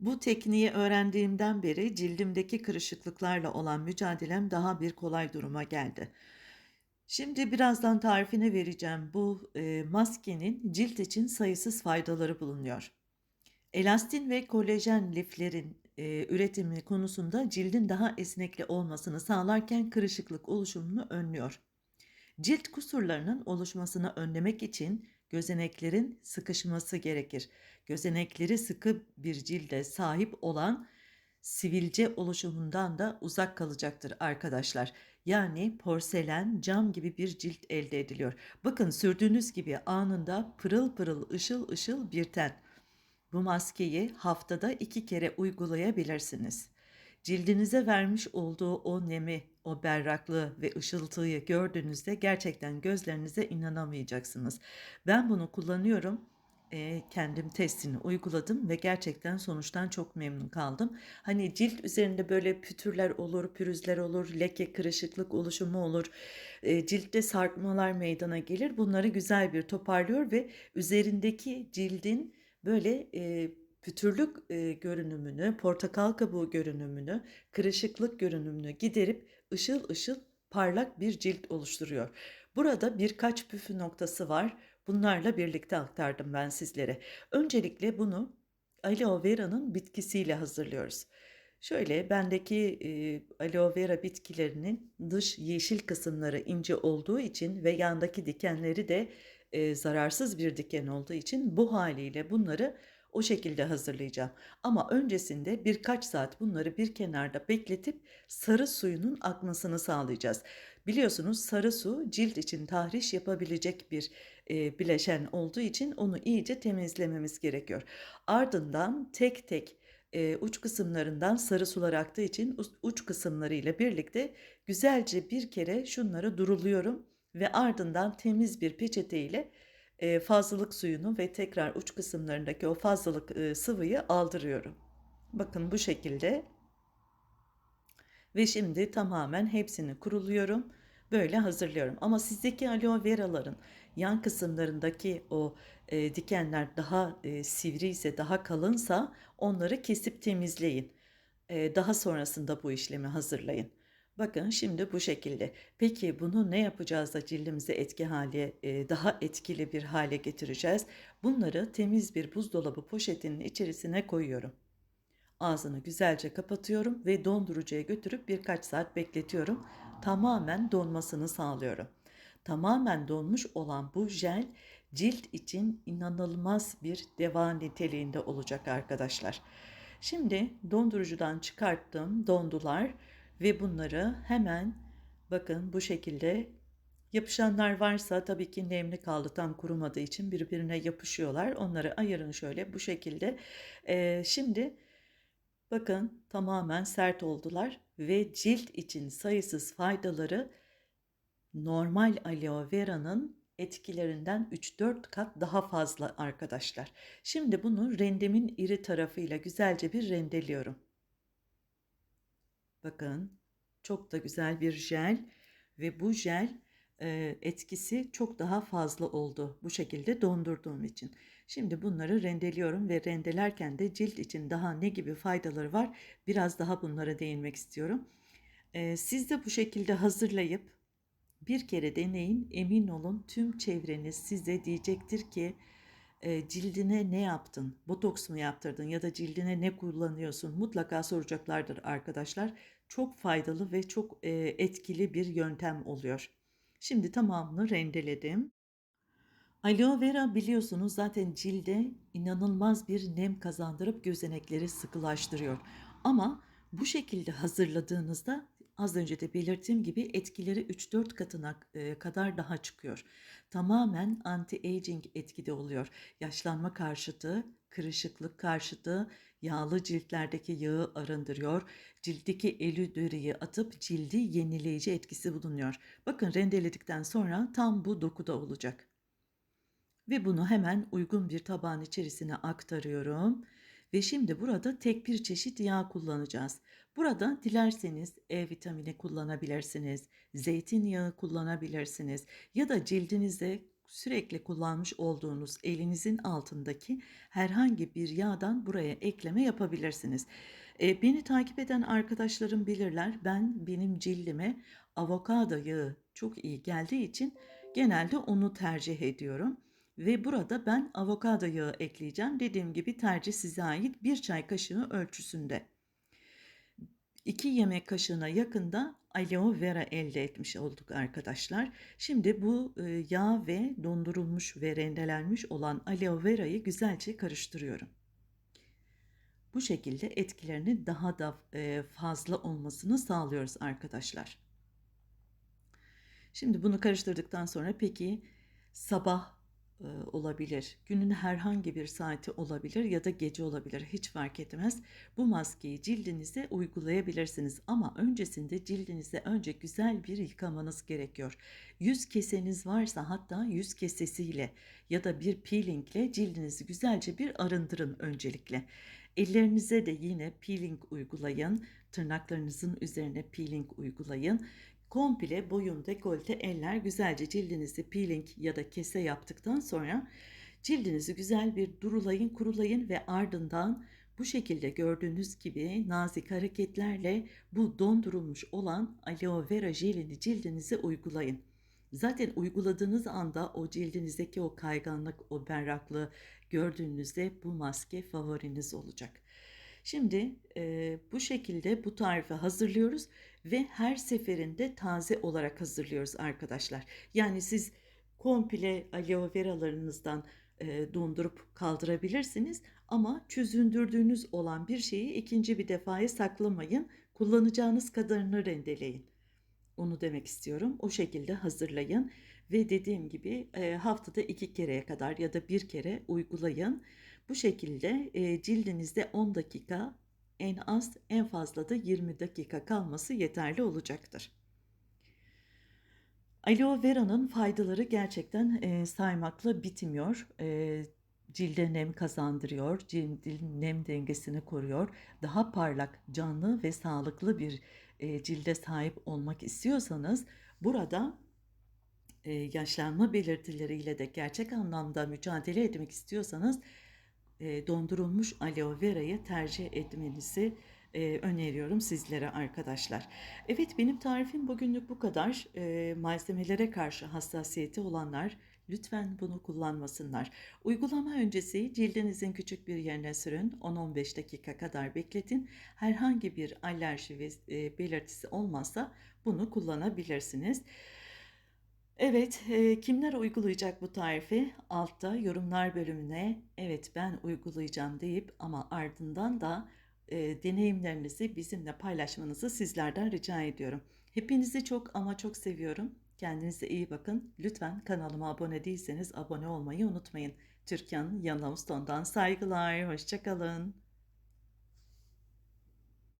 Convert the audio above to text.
Bu tekniği öğrendiğimden beri cildimdeki kırışıklıklarla olan mücadelem daha bir kolay duruma geldi. Şimdi birazdan tarifini vereceğim. Bu e, maskenin cilt için sayısız faydaları bulunuyor. Elastin ve kolajen liflerin e, üretimi konusunda cildin daha esnekli olmasını sağlarken kırışıklık oluşumunu önlüyor. Cilt kusurlarının oluşmasını önlemek için gözeneklerin sıkışması gerekir. Gözenekleri sıkı bir cilde sahip olan sivilce oluşumundan da uzak kalacaktır arkadaşlar. Yani porselen, cam gibi bir cilt elde ediliyor. Bakın sürdüğünüz gibi anında pırıl pırıl ışıl ışıl bir ten. Bu maskeyi haftada iki kere uygulayabilirsiniz. Cildinize vermiş olduğu o nemi, o berraklığı ve ışıltıyı gördüğünüzde gerçekten gözlerinize inanamayacaksınız. Ben bunu kullanıyorum. E, kendim testini uyguladım ve gerçekten sonuçtan çok memnun kaldım. Hani cilt üzerinde böyle pütürler olur, pürüzler olur, leke, kırışıklık oluşumu olur, e, ciltte sarkmalar meydana gelir. Bunları güzel bir toparlıyor ve üzerindeki cildin böyle e, pütürlük e, görünümünü, portakal kabuğu görünümünü, kırışıklık görünümünü giderip ışıl ışıl parlak bir cilt oluşturuyor. Burada birkaç püfü noktası var. Bunlarla birlikte aktardım ben sizlere. Öncelikle bunu aloe vera'nın bitkisiyle hazırlıyoruz. Şöyle bendeki e, aloe vera bitkilerinin dış yeşil kısımları ince olduğu için ve yandaki dikenleri de e, zararsız bir diken olduğu için bu haliyle bunları o şekilde hazırlayacağım. Ama öncesinde birkaç saat bunları bir kenarda bekletip sarı suyunun akmasını sağlayacağız. Biliyorsunuz sarı su cilt için tahriş yapabilecek bir e, bileşen olduğu için onu iyice temizlememiz gerekiyor. Ardından tek tek e, uç kısımlarından sarı sular aktığı için uç kısımları ile birlikte güzelce bir kere şunları duruluyorum ve ardından temiz bir peçete ile e, fazlalık suyunu ve tekrar uç kısımlarındaki o fazlalık sıvıyı aldırıyorum. Bakın bu şekilde. Ve şimdi tamamen hepsini kuruluyorum. Böyle hazırlıyorum. Ama sizdeki aloe veraların yan kısımlarındaki o e, dikenler daha e, sivri ise, daha kalınsa onları kesip temizleyin. E, daha sonrasında bu işlemi hazırlayın. Bakın şimdi bu şekilde. Peki bunu ne yapacağız da cildimize etki hale, e, daha etkili bir hale getireceğiz? Bunları temiz bir buzdolabı poşetinin içerisine koyuyorum. Ağzını güzelce kapatıyorum ve dondurucuya götürüp birkaç saat bekletiyorum. Tamamen donmasını sağlıyorum. Tamamen donmuş olan bu jel cilt için inanılmaz bir deva niteliğinde olacak arkadaşlar. Şimdi dondurucudan çıkarttım, dondular ve bunları hemen bakın bu şekilde yapışanlar varsa tabii ki nemli kaldı tam kurumadığı için birbirine yapışıyorlar. Onları ayırın şöyle bu şekilde. Ee, şimdi bakın tamamen sert oldular ve cilt için sayısız faydaları normal aloe vera'nın etkilerinden 3-4 kat daha fazla arkadaşlar. Şimdi bunu rendemin iri tarafıyla güzelce bir rendeliyorum. Bakın çok da güzel bir jel ve bu jel e, etkisi çok daha fazla oldu bu şekilde dondurduğum için. Şimdi bunları rendeliyorum ve rendelerken de cilt için daha ne gibi faydaları var biraz daha bunlara değinmek istiyorum. E, siz de bu şekilde hazırlayıp bir kere deneyin emin olun tüm çevreniz size diyecektir ki e, cildine ne yaptın? Botoks mu yaptırdın ya da cildine ne kullanıyorsun? Mutlaka soracaklardır arkadaşlar. Çok faydalı ve çok e, etkili bir yöntem oluyor. Şimdi tamamını rendeledim. Aloe vera biliyorsunuz zaten cilde inanılmaz bir nem kazandırıp gözenekleri sıkılaştırıyor. Ama bu şekilde hazırladığınızda az önce de belirttiğim gibi etkileri 3-4 katına e, kadar daha çıkıyor. Tamamen anti-aging etkide oluyor. Yaşlanma karşıtı, kırışıklık karşıtı, yağlı ciltlerdeki yağı arındırıyor. Ciltteki elü deriyi atıp cildi yenileyici etkisi bulunuyor. Bakın rendeledikten sonra tam bu dokuda olacak. Ve bunu hemen uygun bir tabağın içerisine aktarıyorum. Ve şimdi burada tek bir çeşit yağ kullanacağız. Burada dilerseniz E vitamini kullanabilirsiniz, zeytinyağı kullanabilirsiniz ya da cildinize sürekli kullanmış olduğunuz elinizin altındaki herhangi bir yağdan buraya ekleme yapabilirsiniz. Eee, beni takip eden arkadaşlarım bilirler. Ben benim cildime avokado yağı çok iyi geldiği için genelde onu tercih ediyorum. Ve burada ben avokado yağı ekleyeceğim. Dediğim gibi tercih size ait. Bir çay kaşığı ölçüsünde. 2 yemek kaşığına yakında aloe vera elde etmiş olduk arkadaşlar. Şimdi bu e, yağ ve dondurulmuş ve rendelenmiş olan aloe verayı güzelce karıştırıyorum. Bu şekilde etkilerinin daha da e, fazla olmasını sağlıyoruz arkadaşlar. Şimdi bunu karıştırdıktan sonra peki sabah e, olabilir, günün herhangi bir saati olabilir ya da gece olabilir hiç fark etmez. Bu maskeyi cildinize uygulayabilirsiniz ama öncesinde cildinize önce güzel bir yıkamanız gerekiyor. Yüz keseniz varsa hatta yüz kesesiyle ya da bir peelingle cildinizi güzelce bir arındırın öncelikle. Ellerinize de yine peeling uygulayın. Tırnaklarınızın üzerine peeling uygulayın. Komple boyun, dekolte, eller güzelce cildinizi peeling ya da kese yaptıktan sonra cildinizi güzel bir durulayın, kurulayın ve ardından bu şekilde gördüğünüz gibi nazik hareketlerle bu dondurulmuş olan aloe vera jelini cildinize uygulayın. Zaten uyguladığınız anda o cildinizdeki o kayganlık, o berraklığı gördüğünüzde bu maske favoriniz olacak. Şimdi e, bu şekilde bu tarifi hazırlıyoruz ve her seferinde taze olarak hazırlıyoruz arkadaşlar. Yani siz komple aloe veralarınızdan e, dondurup kaldırabilirsiniz ama çözündürdüğünüz olan bir şeyi ikinci bir defaya saklamayın. Kullanacağınız kadarını rendeleyin. Onu demek istiyorum. O şekilde hazırlayın ve dediğim gibi e, haftada iki kereye kadar ya da bir kere uygulayın. Bu şekilde e, cildinizde 10 dakika en az en fazla da 20 dakika kalması yeterli olacaktır. Aloe vera'nın faydaları gerçekten e, saymakla bitmiyor. E, cilde nem kazandırıyor, cildin nem dengesini koruyor. Daha parlak, canlı ve sağlıklı bir e, cilde sahip olmak istiyorsanız burada e, yaşlanma belirtileriyle de gerçek anlamda mücadele etmek istiyorsanız e, dondurulmuş aloe vera'yı tercih etmenizi e, öneriyorum sizlere arkadaşlar. Evet benim tarifim bugünlük bu kadar. E, malzemelere karşı hassasiyeti olanlar lütfen bunu kullanmasınlar. Uygulama öncesi cildinizin küçük bir yerine sürün. 10-15 dakika kadar bekletin. Herhangi bir alerji belirtisi olmazsa bunu kullanabilirsiniz. Evet, e, kimler uygulayacak bu tarifi? Altta yorumlar bölümüne evet ben uygulayacağım deyip ama ardından da e, deneyimlerinizi bizimle paylaşmanızı sizlerden rica ediyorum. Hepinizi çok ama çok seviyorum. Kendinize iyi bakın. Lütfen kanalıma abone değilseniz abone olmayı unutmayın. Türkan Yanavuston'dan saygılar. Hoşçakalın.